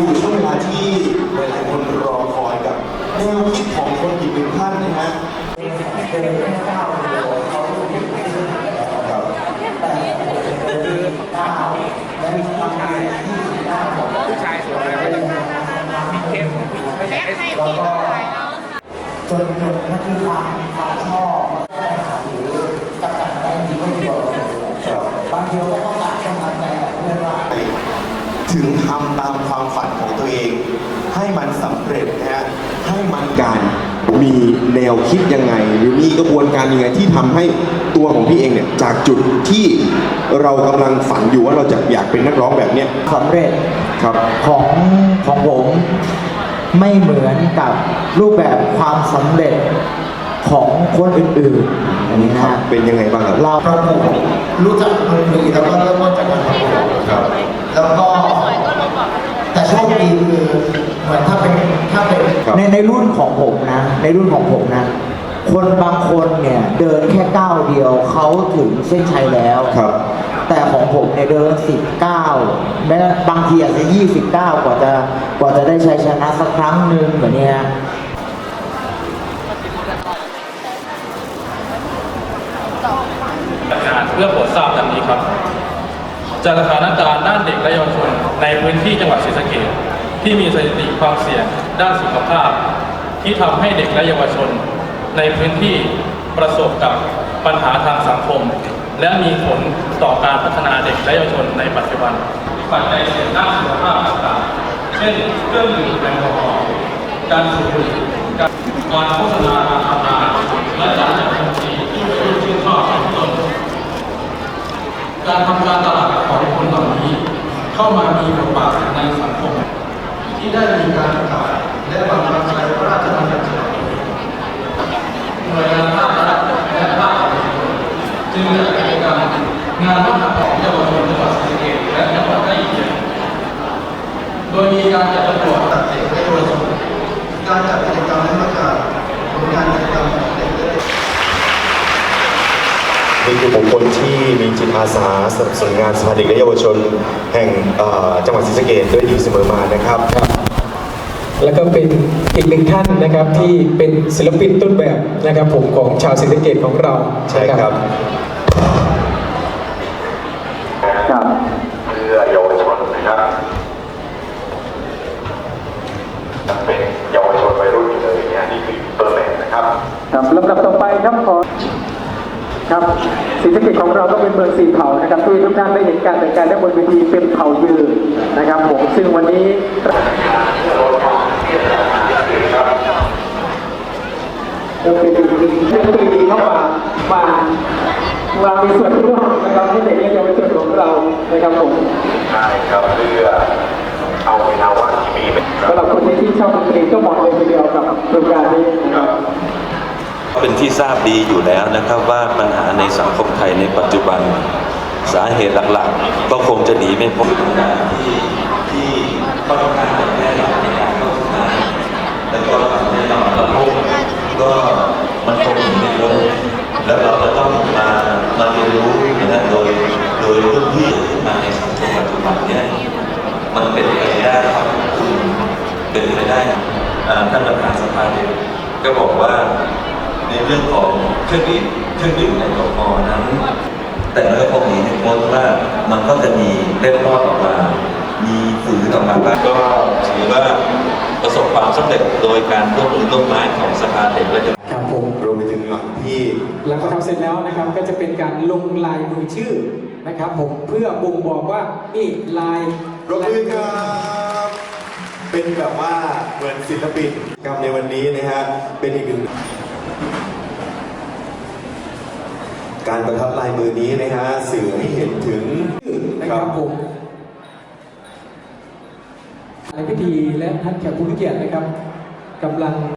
สู่ช่วงเวลาที่หลายๆคนรอคอยกับแนวคิดของคนอีกหนึ่งท่านนะฮะผู้ชายสวยแล้วก็ยังเข้มไม่ใช่เอสแล้วก็จนจนนั่นคือความความชอบหรือกับการได้ดีไม่ดีกว่าบางทีเราก็ต้องการกำลังใจจากเพื่อนว่า ถึงทำตามความฝันของตัวเอง ให้มันสำเร็จนะฮะให้มันการมีแนวคิดยังไง หรือมีกระบวนการยังไงที่ทำให้ตัวของพี่เองเนี่ยจากจุดที่เรากำลังฝันอยู่ว่าเราจะอยากเป็นนักร้องแบบเนี้ยสำเร็จครับ ของของผมไม่เหมือนกับรูปแบบความสำเร็จของคนอื่นๆอันนี้นะฮะ เป็นยังไงบ้างครับ เราประกวดรู้จักดนตรีแล้วก็เริ่มต้นจากการประกวด ครับแล้วก็แต่โชคดีคือเหมือนถ้าเป็นถ้าเป็นครับ ในในรุ่นของผมนะ ในรุ่นของผมนะ คนบางคนเนี่ยเดินแค่ก้าวเดียวเขาถึงเส้นชัยแล้ว ครับ แต่ของผมเนี่ยเดินสิบเก้าแม้บางทีอาจจะยี่สิบเก้ากว่าจะกว่าจะได้ชัยชนะสักครั้งหนึ่งแบบเนี้ยประกาศเพื่อโปรดทราบดังนี้ครับ จากสถานการณ์ด้านเด็กและเยาวชนในพื้นที่จังหวัดศรีสะเกษที่มีสถิติความเสี่ยงด้านสุขภาพ ที่ทำให้เด็กและเยาวชน ในพื้นที่ประสบกับปัญหาทางสังคม และมีผลต่อการพัฒนาเด็กและเยาวชนในปัจจุบันปัจจัยเสี่ยงด้านสุขภาพต่างๆเช่นเครื่องดื่มแอลกอฮอล์การสูบบุหรี่การการโฆษณาทางออนไลน์และการจัดดนตรีที่วัยรุ่นชื่นชอบเป็นต้น การทำการตลาดของคนเหล่านี้ เข้ามามีบทบาทในสังคม ที่ได้มีการประกาศและบังคับใช้พระราชบัญญัติฉบับนี้หน่วยงานภาครัฐและภาคเอกชน จึงจัดกิจกรรมงานมหกรรมเยาวชนจังหวัดศรีสะเกษและจังหวัดใกล้เคียงโดยมีการจัดประกวดตัดเด็กและเยาวชนการจัดกิจกรรมและประกาศผลงานกิจกรรมของเด็กและนี่คือบุคคลที่มีจิตอาสาสนับสนุนงานสภาเด็กและเยาวชน แห่งจังหวัดศรีสะเกษด้วยดีเสมอมานะครับ แล้วก็เป็นอีกหนึ่งท่านนะครับที่เป็นศิลปินต้นแบบนะครับผมของชาวศรีสะเกษของเราใช่ครับ ครับเพื่อเยาวชนนะครับยังเป็นเยาวชนวัยรุ่นอยู่เลยเนี่ยนี่คือเบอร์แมนนะครับ ครับลำดับต่อไปครับขอครับศรีสะเกษของเราก็เป็นเมืองสีเผานะครับที่ทุกท่านได้เห็นการแต่งกายและบนเวทีเป็นเผายืนนะครับผมซึ่งวันนี้ ดีเรื่องตรีเข้ามามามามีส่วนร่วมนะครับให้เด็กและเยาวชนของเรานะครับผมใช่ครับเพื่อเอาเวลาว่างที่มีเป็นสำหรับคนที่ชอบดนตรีก็เหมาะเลยทีเดียวกับโครงการนี้นะครับเป็นที่ทราบดีอยู่แล้วนะครับว่าปัญหาในสังคมไทยในปัจจุบันสาเหตุหลักๆ ก็คงจะหนีไม่พ้นการที่ที่ค่อนข้างจะแพร่หลายในการเข้าถึงงานแล้วก็ทำให้เราระโลกก็มันคงหนีไม่พ้นแล้วเราจะต้องมามาเรียนรู้นะฮะโดยโดยรุ่นพี่ขึ้นมาในสังคมปัจจุบันเนี่ย มันเป็นไปได้ครับคุณเป็นไปได้อ่าท่านประธานสภาเนี่ยก็บอกว่าในเรื่องของเครื่องดื่มเครื่องดื่มแอลกอฮอล์นั้น แต่เมื่อพวกนี้เนี่ยพบว่ามันก็จะมีเล็ดลอดออกมา มีฝืนออกมาบ้างก็ถือว่าประสบความสำเร็จโดยการร่วมมือร่วมไม้ของสภาเด็กและเยาวชนครับผมรวมไปถึงหลังที่หลังจากทำเสร็จแล้วนะครับก็จะเป็นการลงลายมือชื่อนะครับผมเพื่อบ่งบอกว่านี่ลาย รบมือครับ เป็นแบบว่าเหมือนศิลปินกรรมในวันนี้นะฮะ เป็นอีกหนึ่งการประทับลายมือนี้นะฮะสื่อให้เห็นถึงนะครับผมในพิธีและท่านแขกผู้มีเกียรตินะครับกำลัง